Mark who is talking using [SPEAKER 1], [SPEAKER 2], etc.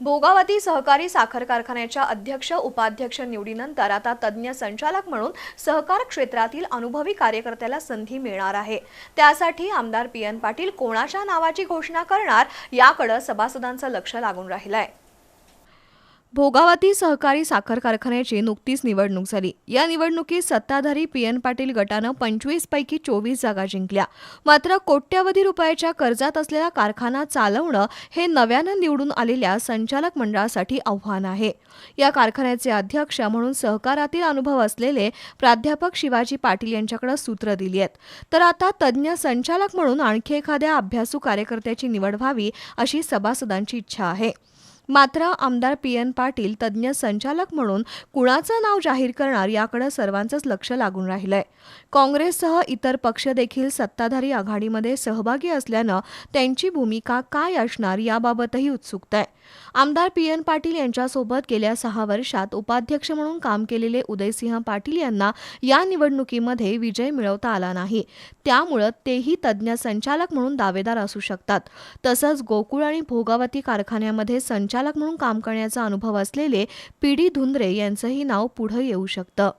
[SPEAKER 1] भोगावती सहकारी साखर कारखान्याच्या अध्यक्ष उपाध्यक्ष निवडीनंतर आता तज्ज्ञ संचालक म्हणून सहकार क्षेत्रातील अनुभवी कार्यकर्त्याला संधी मिळणार आहे. त्यासाठी आमदार पी एन पाटील कोणाच्या नावाची घोषणा करणार याकडे सभासदांचं लक्ष लागून राहिलं आहे भोगावती सहकारी साखर कारखान्याची नुकतीच निवडणूक झाली. या निवडणुकीत सत्ताधारी पी. एन. पाटील गटानं पंचवीस पैकी चोवीस जागा जिंकल्या. मात्र कोट्यवधी रुपयाच्या कर्जात असलेला कारखाना चालवणं हे नव्यानं निवडून आलेल्या संचालक मंडळासाठी आव्हान आहे. या कारखान्याचे अध्यक्ष म्हणून सहकारातील अनुभव असलेले प्राध्यापक शिवाजी पाटील यांच्याकडे सूत्र दिली आहेत. तर आता तज्ज्ञ संचालक म्हणून आणखी एखाद्या अभ्यासू कार्यकर्त्याची निवड व्हावी अशी सभासदांची इच्छा आहे. मात्र आमदार पी एन पाटील तज्ज्ञ संचालक म्हणून कुणाचं नाव जाहीर करणार याकडे सर्वांचंच लक्ष लागून राहिलंय. काँग्रेससह इतर पक्ष देखील सत्ताधारी आघाडीमध्ये सहभागी असल्यानं त्यांची भूमिका काय असणार याबाबतही उत्सुकता आहे आमदार पी एन पाटील यांच्यासोबत गेल्या सहा वर्षात उपाध्यक्ष म्हणून काम केलेले उदयसिंह पाटील यांना या निवडणुकीमध्ये विजय मिळवता आला नाही. त्यामुळं तेही तज्ज्ञ संचालक म्हणून दावेदार असू शकतात. तसंच गोकुळ आणि भोगावती कारखान्यामध्ये संचालक म्हणून काम करण्याचा अनुभव असलेले पी डी धुंद्रे यांचंही नाव पुढं येऊ शकतं.